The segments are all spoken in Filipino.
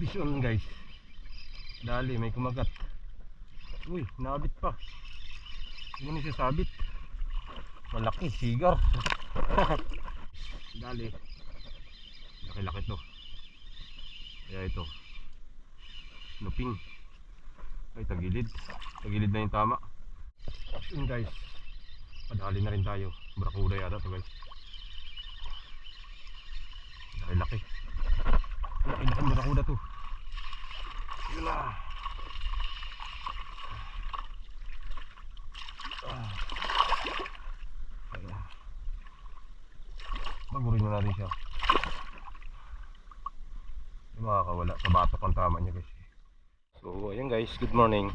Bison guys. Dali, may kumagat. Uy, nabit pa. Hindi ni siya sabit. Malaki, sigar. Dali. Laki-laki to. Kaya ito. Luping. Ay, tagilid. Tagilid na yung tama. Yun guys. Padali na rin tayo. Barakuda yata to guys. Laki-laki. Laki-laki barakuda. Ah. Ayan. Bagurin na natin siya. Yung makakawala. Sa batok ang tama niya guys. So ayan guys, good morning.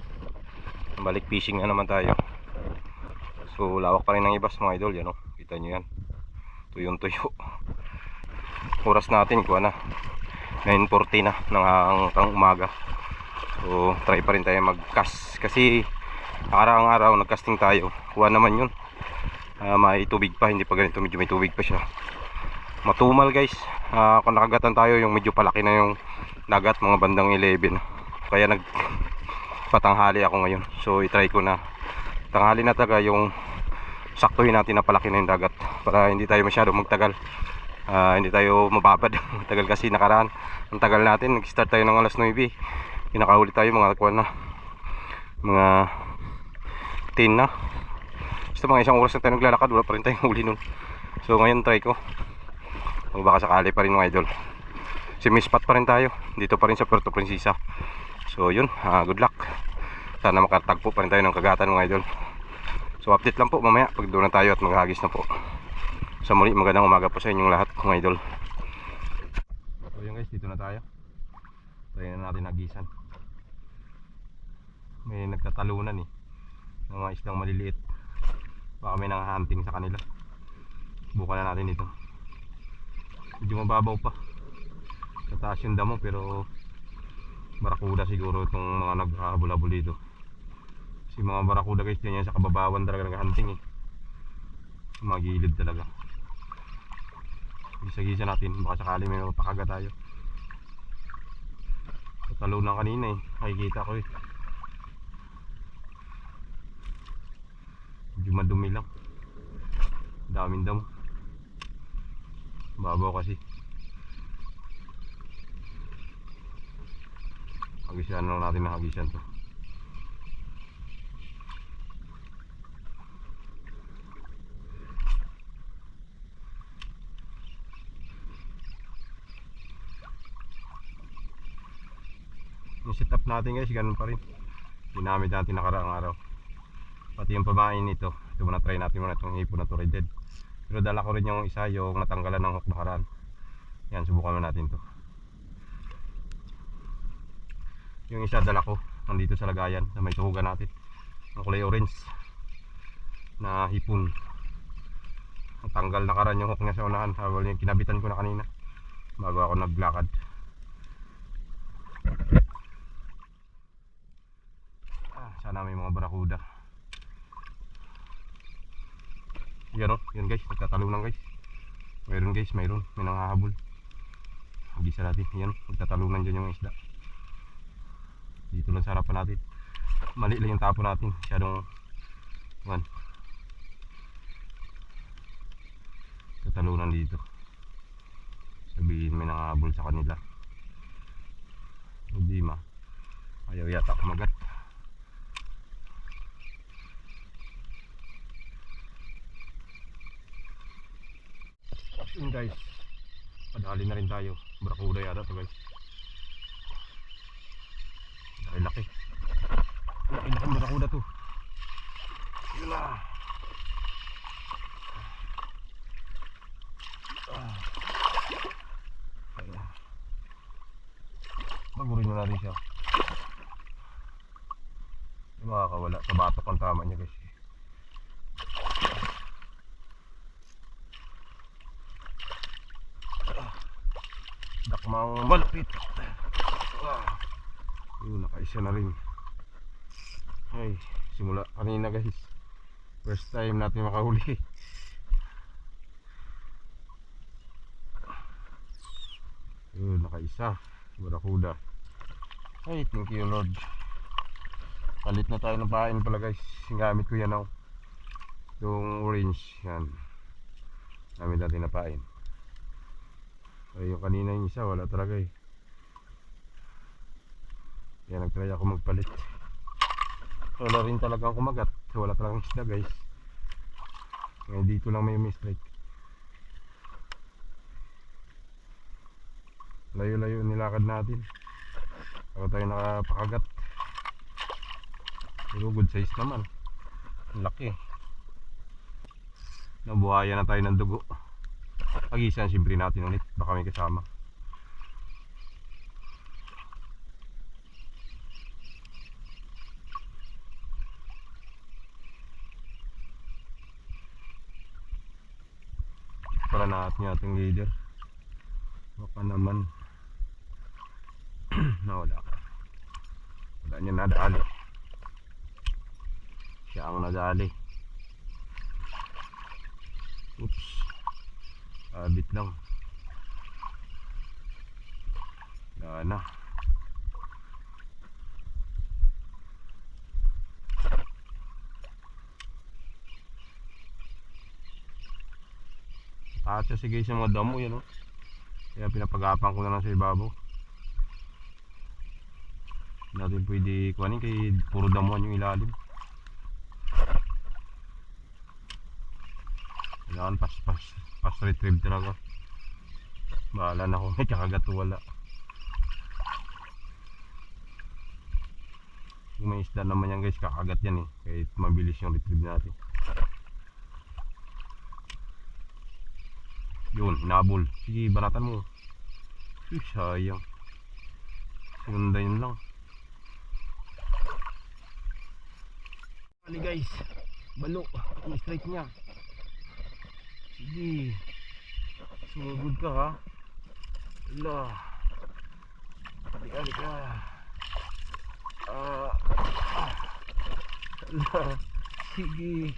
Balik fishing na naman tayo. So lawak pa rin ng ibas mga idol, yan o. Kita nyo yan. Tuyong tuyo. Oras natin, kuha na. 9.40 na ng ang umaga. So try pa rin tayo mag-cast. Kasi araw-araw nag-casting tayo. Kuha naman yun. Ah, may tubig pa, hindi pa ganito. Medyo may tubig pa siya. Matumal guys. Ah, kung nakagatan tayo, yung medyo palaki na yung dagat, mga bandang 11. Kaya nag patanghali ako ngayon. So i-try ko na tanghali na taga yung saktuhin natin na palaki na yung dagat para hindi tayo masyado magtagal. Ah, hindi tayo mababad. Tagal kasi nakaraan. Ang tagal natin, nag-start tayo ng alas 9. Pinakahuli tayo mga kuwan na. Mga 10 na. Basta mga isang oras na tayo naglalakad, wala pa rin tayong huli nun. So ngayon try ko. O baka sakali pa rin mga idol. Si Miss Pat pa rin tayo. Dito pa rin sa Puerto Princesa. So yun, ah, good luck. Sana makatagpo pa rin tayo ng kagatan mga idol. So update lang po mamaya pag doon na tayo at maghagis na po. Sa muli magandang umaga po sa inyong lahat mga idol. So yun guys, dito na tayo. Try na natin hagisan. May nagtatalunan eh. Ng mga islang maliliit. Baka may nanghahunting sa kanila. Bukan na natin ito. Medyo mababaw pa. Sa taas yung damo pero barakuda siguro itong mga naghahabol-habol dito. Kasi mga barakuda guys, yan yan sa kababawan talaga naghahunting eh. Mga gilid talaga. Gisa-gisa natin, baka sakali may mapakaga tayo. Tatalo na kanina eh, nakikita ko eh. Medyo madumi lang. Daming damo. Babaw kasi. Hagisan lang natin na to. Yung setup natin guys, ganun pa rin. Ginamit natin nakaraang araw. Pati yung pamain nito. Ito muna try natin muna itong hipon na to rated. Pero dala ko rin yung isa, yung natanggalan ng hook nakaraan. Yan, subukan natin to. Yung isa dala ko, nandito sa lagayan, na may tuhugan natin. Ang kulay orange na hipon. Natanggal nakaraan yung hook niya sa unahan. Habang yung kinabitan ko na kanina. Bago ako naglakad. May mga barakuda. Yan o, yan guys, nagtatalunan guys. Mayroon guys, mayroon, may nangahabol. Hagisa natin, yan, nagtatalunan dyan yung isda. Dito lang sa harapan natin. Mali lang yung tapo natin, masyadong, yan. Tatalunan dito. Sabihin may nangahabol sa kanila. Hindi ma. Ayaw yata kumagat. Yun guys. Padali na rin tayo. Barakuda yata to guys. Laki laki. Laki laki barakuda to. Yun na. Ah. Ayan. Bagurin na natin siya. Makakawala. Sa batok ang tama niya guys. Dakmang malupit. Ah. Yun, nakaisa na rin. Ay, simula kanina guys. First time natin makahuli. Yun, nakaisa. Barakuda. Ay, thank you Lord. Palit na tayo ng pain pala guys. Gamit ko yan oh. Yung orange. Yan. Gamit natin na pain. Ay, yung kanina yung isa, wala talaga eh. Kaya nagtry ako magpalit. Wala rin talagang kumagat. Wala talagang isda guys. Ngayon dito lang may mistake. Layo-layo nilakad natin. Ako tayo nakapakagat. Pero good size naman. Laki. Nabuhaya na tayo ng dugo. Pag-isan siyempre natin ulit. Baka may kasama. Para natin ating leader. Baka naman nawala ka. Wala niya nadali. Siya ang nadali. Oops. Abit lang. Wala na. At siya sige sa mga damo yan oh. Kaya pinapagapan ko na lang sa ibabaw. Natin pwede kuhanin kay puro damuhan yung ilalim. Kailangan pas pas pas retrieve talaga. Bahala na kung may kakagat wala. Kung may isda naman yan guys, kakagat yan eh. Kahit mabilis yung retrieve natin. Yun, hinabol. Sige, banatan mo. Uy, sayang. Sinunda yun lang. Kali guys. Balo. Ang strike niya. Sige. Sumugod ka ha. Ala. Kali kali ka. Ah. ah. Ala. Sige.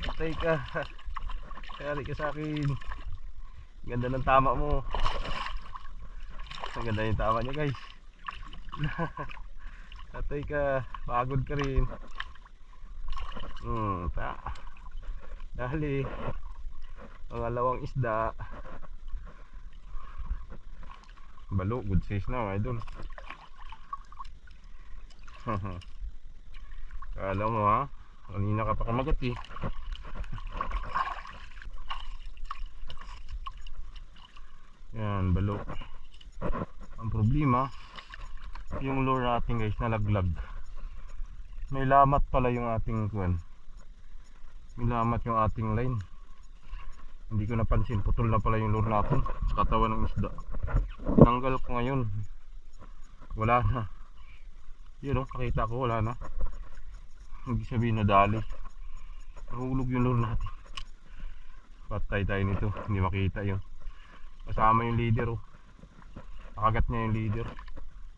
Patay ka. Kali ka sa akin. Ganda ng tama mo. Ang ganda yung tama niya guys. Tatay ka. Pagod ka rin. Hmm, ta. Dali. Pangalawang isda. Balo, good size na mga idol. Kala mo ha? Kanina ka pa kamagat eh. Yan, balo. Ang problema, yung lure natin guys nalaglag. May lamat pala yung ating kuwan. May lamat yung ating line. Hindi ko napansin, putol na pala yung lure natin sa katawan ng isda. Tanggal ko ngayon. Wala na. Yun oh, pakita ko wala na. Hindi sabihin na dali. Nahulog yung lure natin. Patay tayo nito, hindi makita yun. Kasama yung leader oh. Nakagat niya yung leader.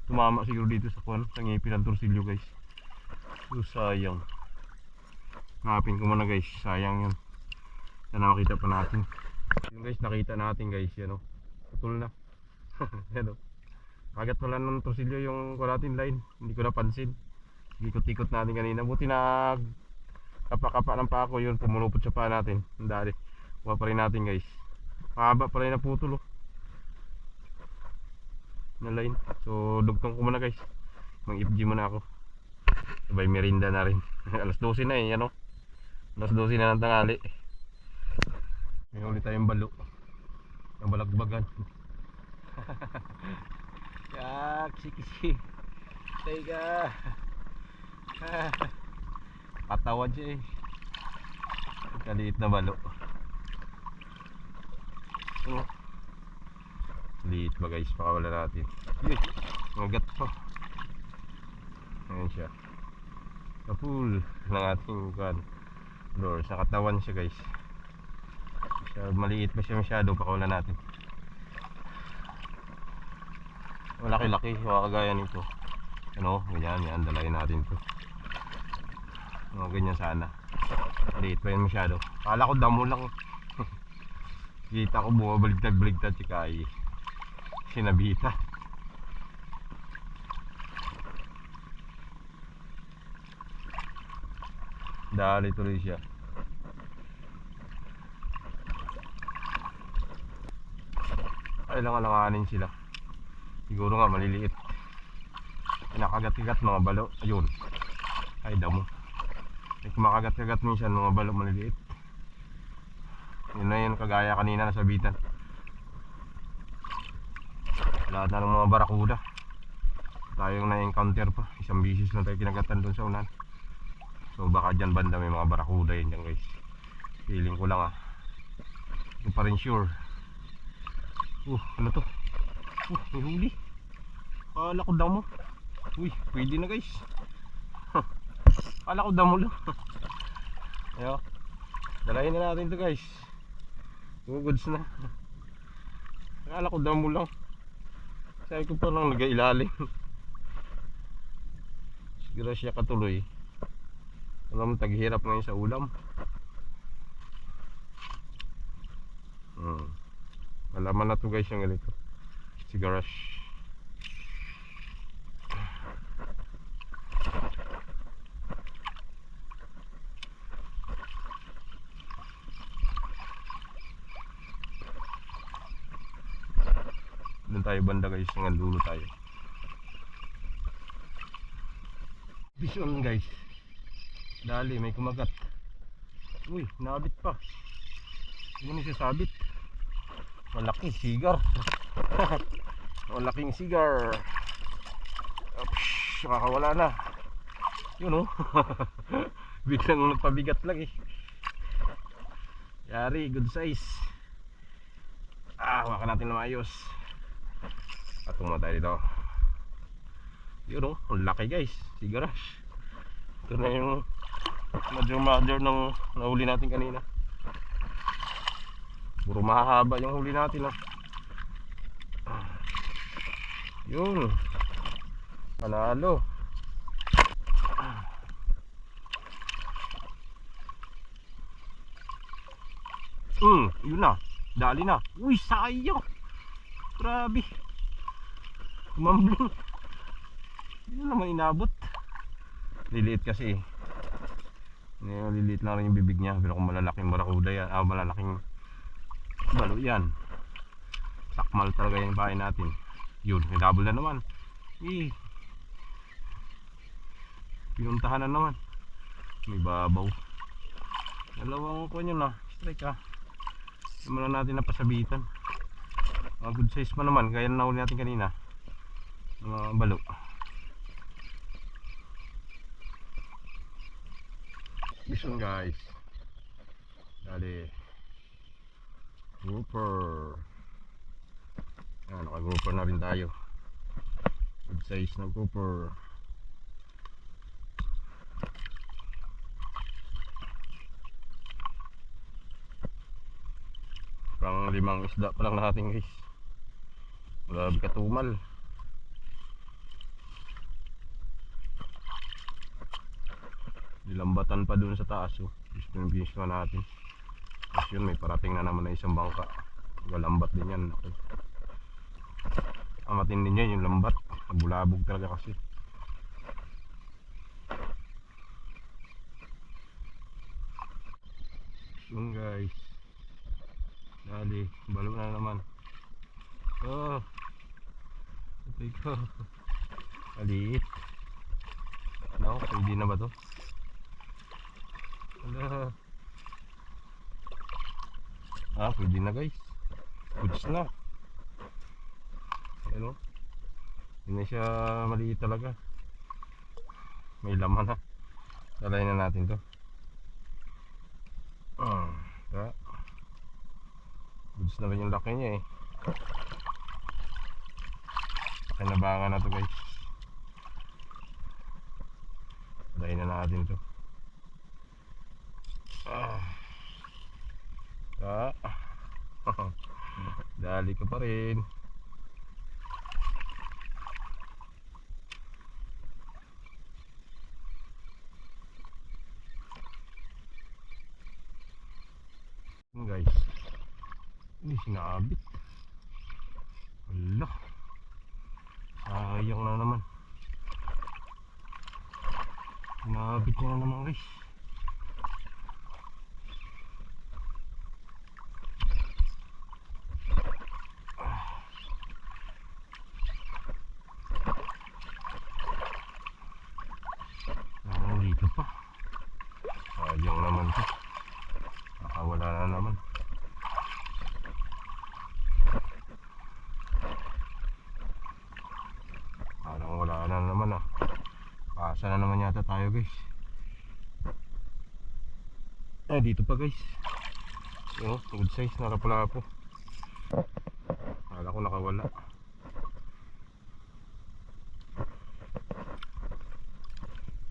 Tumama siguro dito sa kuwan, sa ngipin ng torsilyo guys. So sayang. Hanapin ko muna guys, sayang yun. Sana makita pa natin. Yung guys, nakita natin guys, yan oh. Putol na. yan oh. Kagat pala ng torsilyo yung kulatin line. Hindi ko napansin. Ikot-ikot natin kanina. Buti na kapa-kapa ng pako yun. Pumulupot sa paa natin. Ang dali. Kuha pa rin natin guys. Mahaba pala yung naputol oh. Na line. So dugtong ko muna guys. Mang FG muna ako. Sabay merinda na rin. Alas 12 na eh, ano? Alas 12 na ng tangali. May ulit tayong balo. Ang balagbagan. Yak, siki Teka. Patawad siya eh. Kaliit na balo. Oh. Liit ba guys, pakawala natin. Yun, magat pa. Ayan siya. Kapul ng ating kan. Lure, sa katawan siya guys maliit pa siya masyado pakawalan natin. Malaki-laki kagaya nito. Ano ganyan yan dalayan natin to. Mga ganyan sana. Maliit pa yun masyado. Kala ko damo lang. Kita ko bumabaligtad-baligtad si Kai. Sinabita dali tuloy siya. Ay lang alanganin sila. Siguro nga maliliit. Kinakagat-kagat mga balo. Ayun. Ay damo. May kumakagat-kagat minsan mga balo maliliit. Yun na yun kagaya kanina na sabitan. Lahat na ng mga barakuda. Tayong na-encounter pa. Isang bisis na tayo kinagatan doon sa unan. So baka dyan banda may mga barakuda yun dyan guys. Feeling ko lang ah. Hindi pa rin sure. Uh, ano to? Uh, may huli. Kala ko damo. Uy, pwede na guys. Kala ko damo lang. Ayo. Dalahin na natin to guys. Goods na. Kala ko damo lang. Sabi ko pa lang nag-ilalim. Siguro siya katuloy. Alam taghirap ngayon sa ulam. Hmm. Malaman na to guys yung ganito. Sigarash. Doon tayo banda guys, ng dulo tayo. Vision guys. Dali, may kumagat. Uy, nabit pa. Hindi siya sabit. Malaking sigar. Malaking sigar. Ups, nakakawala na. Yun oh. Biglang nagpabigat lang eh. Yari, good size. Ah, hawakan natin na maayos. Patungo tayo dito. Yun oh, ang laki guys. Sigarash. Ito na yung mother mother ng nahuli natin kanina. Puro mahahaba yung huli natin ah. Yun. Panalo. Hmm, yun na. Dali na. Uy, sayang. Grabe. Kumamblong. Hindi na naman inabot. Liliit kasi. Hindi, liliit lang rin yung bibig niya. Pero kung malalaking barakuda yan, ah, malalaking balo yan. Sakmal talaga yung bahay natin. Yun, may double na naman. Eh. Pinuntahan na naman. May babaw. Dalawang ko yun na. Strike. Hindi mo lang natin napasabitan. Mga good size pa naman. Kaya na nahuli natin kanina. Mga balo. Bison guys. Dali. Grouper. Ayan, naka-grouper na rin tayo. Good size na grouper. Pang limang isda pa lang natin guys. Grabe katumal. Nilambatan pa dun sa taas oh. Gusto yung binis natin. Tapos yun, may parating na naman na isang bangka. Walambat din yan. Ako. Ang matindi niya yung lambat. Nagbulabog talaga kasi. Yun guys. Dali, balo na naman. Oh. Patay ko. Maliit. Ano, pwede na ba to? Ala. Ah, pwede na guys. Goods na. Ano? Hindi na siya maliit talaga. May laman na. Dalay na natin to. Ah, ah. Goods na rin yung laki niya eh. Pakinabangan na to guys. Dalay na natin to. Ah. Ah. Dali ka pa rin. Yun, guys. Ini sinabit. Wala. Sayang na naman. Sinabit na naman guys. Sana na naman ah. Pasa na naman yata tayo guys. Ay, dito pa guys. Yun, oh, good size na lapu-lapo. Kala ko nakawala.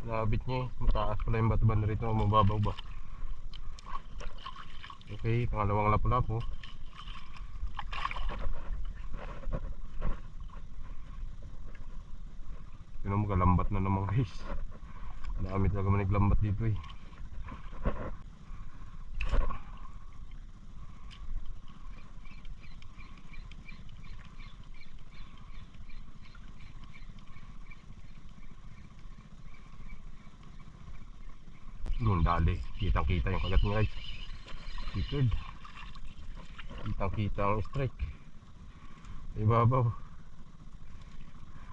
Nabit niya eh. Mataas pala yung bato banda rito. Mababaw ba? Okay, pangalawang lapu-lapo. Yun mo, kalambat na naman guys. Dami talaga maniglambat dito eh. Doon dali. Kitang kita yung kagat niya guys. Secured. Kitang kita ang strike. Ibabaw.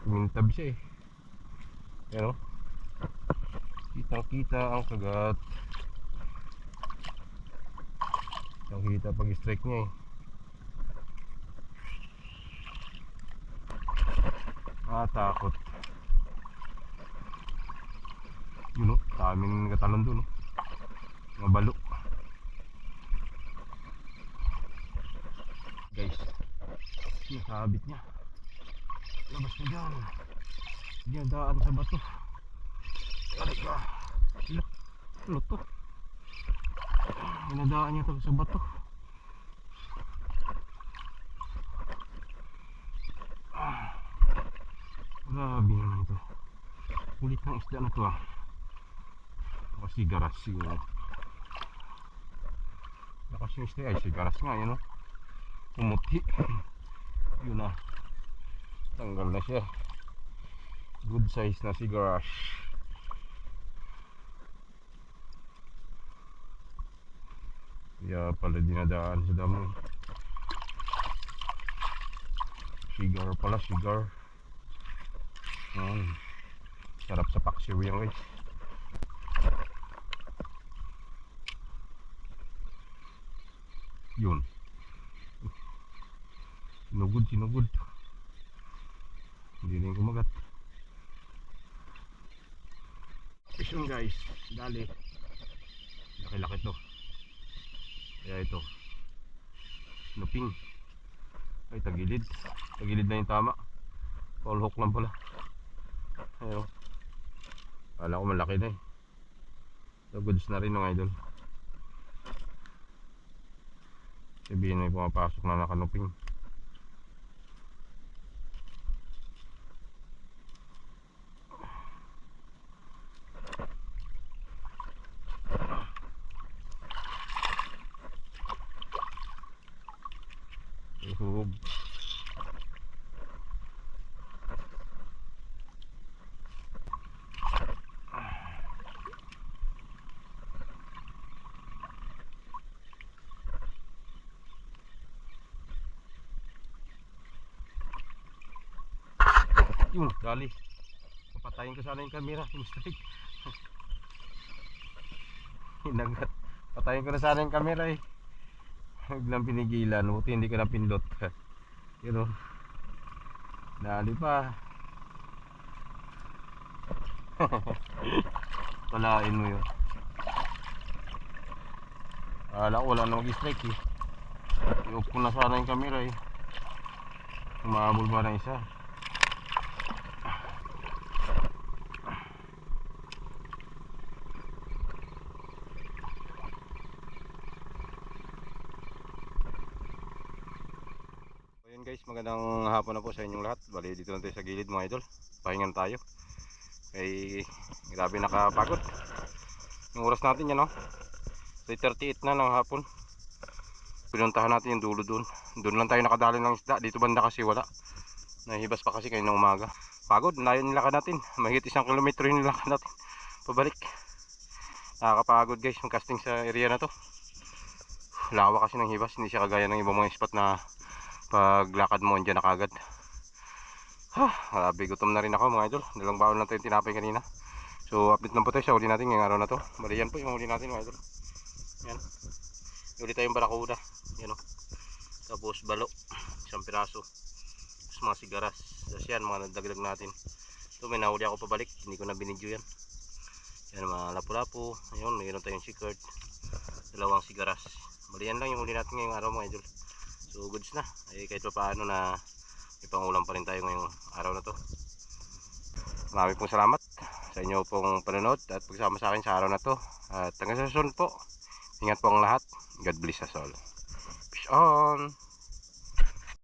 Kumintab siya eh. Yan o. Kitang kita ang kagat. Kitang kita pag strike niya eh. Ah, takot. Yun o, daming katalon dun o. Mga balo. Guys, nakabit niya. Labas na dyan. Diyan daan sa bato. Aray ka. Ilo. Ano to? Inadaan niya to sa bato. Ah. Grabe naman ito. Kulit ng isda na to ah. Kasi garas siguro. Lakas yung isda ay sigaras nga yun oh. Pumuti. Yun ah. Tanggal na siya good size na sigaras kaya pala dinadaan sa damo sigar pala sigar Ayan. sarap sa paksiw yan guys yun. Sinugod sinugod hindi rin kumagat fish on guys. Dali. Laki laki to. Kaya ito. Luping. Ay tagilid. Tagilid na yung tama. All hook lang pala. Ayun. Kala ko malaki na eh. So goods na rin mga idol sabihin yung pumapasok na nakanuping Yun, dali. Papatayin ko sana yung camera. Mistake. Hinagat. Patayin ko na sana yung camera eh. Biglang pinigilan. Buti hindi ko na pindot. Yun o. Dali pa. Walain mo yun. Akala ko wala na mag-strike eh. I-off ko na sana yung camera eh. Umabol ba na isa? Yun guys, magandang hapon na po sa inyong lahat. Bali dito na sa gilid mga idol. Pahingan tayo. Ay grabe nakapagod. Yung oras natin yan no. 3.38 na ng hapon. Pinuntahan natin yung dulo doon. Doon lang tayo nakadali ng isda. Dito banda kasi wala. Nahibas pa kasi kayo ng umaga. Pagod, layo nilakad natin. Mahigit isang kilometro yung nilakad natin. Pabalik. Nakakapagod guys yung casting sa area na to. Lawa kasi ng hibas. Hindi siya kagaya ng ibang mga spot na paglakad mo dyan na kagad. Grabe gutom na rin ako mga idol. Dalang baon lang tayo tinapay kanina. So update lang po tayo sa huli natin ngayong araw na to. Bali yan po yung huli natin mga idol. Yan. Huli tayong barakuda. Yan o. Tapos balo. Isang piraso. Tapos mga sigaras. Tapos yan mga nadagdag natin. Ito may nahuli ako pabalik, hindi ko na binidyo yan. Yan mga lapu-lapu. Ayun, mayroon tayong sikert. Dalawang sigaras. Bali yan lang yung huli natin ngayong araw mga idol. So goods na. Eh kahit pa paano na may pangulam pa rin tayo ngayong araw na to. Marami pong salamat sa inyo pong panonood at pagsama sa akin sa araw na to. At hanggang sa susunod po. Ingat po ang lahat. God bless us all. Peace on!